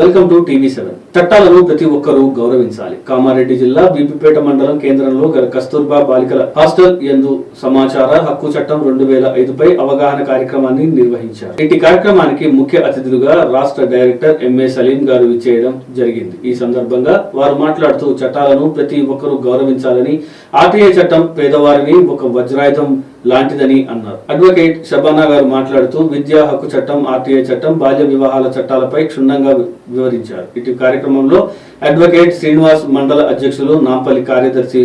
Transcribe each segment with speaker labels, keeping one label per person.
Speaker 1: Welcome to TV seven. చట్టాలను ప్రతి ఒక్కరూ గౌరవించాలి. కామారెడ్డి జిల్లా బీపీపేట మండలం కేంద్రంలో గల కస్తూర్బా బాలికల హాస్టల్ ఎందు సమాచార హక్కు చట్టం రెండు వేల ఐదుపై అవగాహన కార్యక్రమాన్ని నిర్వహించారు. ఇటు కార్యక్రమానికి ముఖ్య అతిథులుగా రాష్ట్ర డైరెక్టర్ ఎంఏ సలీం గారు విచ్చేయడం జరిగింది. ఈ సందర్భంగా వారు మాట్లాడుతూ చట్టాలను ప్రతి ఒక్కరూ గౌరవించాలని ఆర్టీఐ చట్టం పేదవారిని ఒక వజ్రాయుధం లాంటిదని అన్నారు. అడ్వకేట్ షబానా గారు మాట్లాడుతూ విద్యా హక్కు చట్టం ఆర్టీఐ చట్టం బాల్య వివాహాల చట్టాలపై క్షుణ్ణంగా వివరించారు. ఇటు కార్యక్రమంలో అడ్వకేట్ శ్రీనివాస్ మండల అధ్యక్షులు నాంపల్లి కార్యదర్శి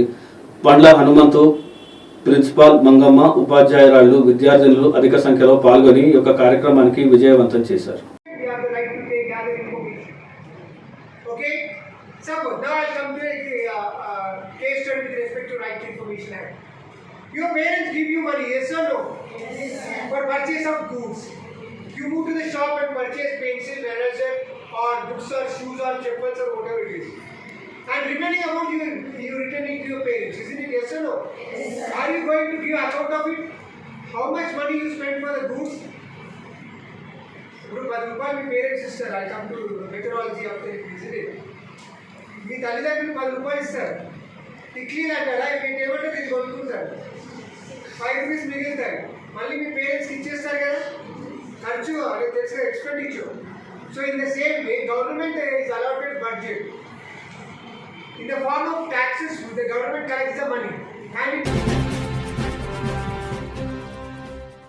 Speaker 1: పండ్ల హనుమంతు ప్రిన్సిపాల్ మంగమ్మ ఉపాధ్యాయురాళ్ళు విద్యార్థినులు అధిక సంఖ్యలో పాల్గొని ఈ యొక్క కార్యక్రమానికి విజయవంతం చేశారు.
Speaker 2: We now I'll come to a uh, uh, case study with respect to Right Information Act. Your parents give you money, yes or no? For purchase of goods. You move to the shop and purchase pencil, eraser, or books or shoes or chappals or whatever it is. And remaining amount you, you return it to your parents, isn't it? Yes or no? Are you going to give account of it? How much money you spend for the goods? ఇప్పుడు పది రూపాయలు మీ parents ఇస్తారు I come to methodology of visit మీ తల్లిదండ్రులు పది రూపాయలు ఇస్తారు ఇడ్లీలు అంటారా మీకు ఏమంటే ఇది కొనుక్కుంటారు ఫైవ్ రూపీస్ మిగులుతాయి. మళ్ళీ మీ పేరెంట్స్కి ఇచ్చేస్తారు కదా? ఖర్చు అది తెలిసిన expenditure so in the same way government is allotted budget in the form of taxes the government collects the money and